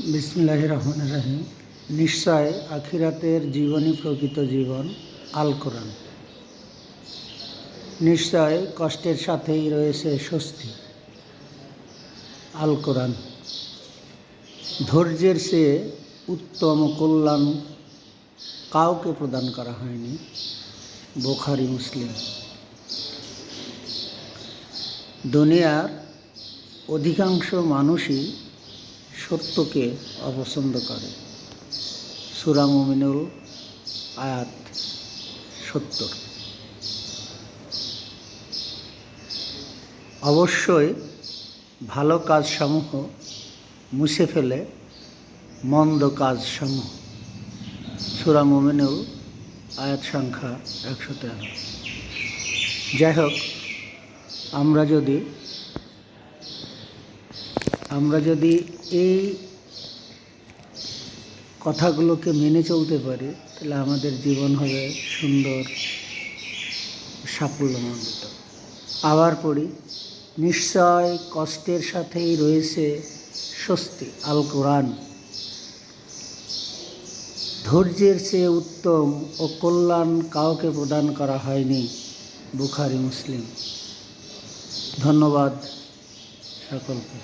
বিসমুল্লাহ রহমান রাহিম। নিশ্চয় আখিরাতের জীবনই প্রকৃত জীবন আল কোরআন নিশ্চয় কষ্টের সাথেই রয়েছে স্বস্তি আল কোরআন ধৈর্যের চেয়ে উত্তম কল্যাণ কাউকে প্রদান করা হয়নি, বোখারি মুসলিম। দুনিয়ার অধিকাংশ মানুষই সত্যকে অপছন্দ করে। সুরা মুমিনুল আয়াত সত্তর। অবশ্যই ভালো কাজসমূহ মুছে ফেলে মন্দ কাজসমূহ। সুরা মুমিনুল আয়াত সংখ্যা একশো তেরো। যাই হোক, আমরা যদি আমরা যদি এই কথাগুলোকে মেনে চলতে পারি, তাহলে আমাদের জীবন হবে সুন্দর, সাফল্যমণ্ডিত। আবার পড়ি, নিশ্চয় কষ্টের সাথেই রয়েছে স্বস্তি, আল কোরআন। ধৈর্যের চেয়ে উত্তম ও কল্যাণ কাউকে প্রদান করা হয়নি বুখারি, মুসলিম। ধন্যবাদ সকলকে।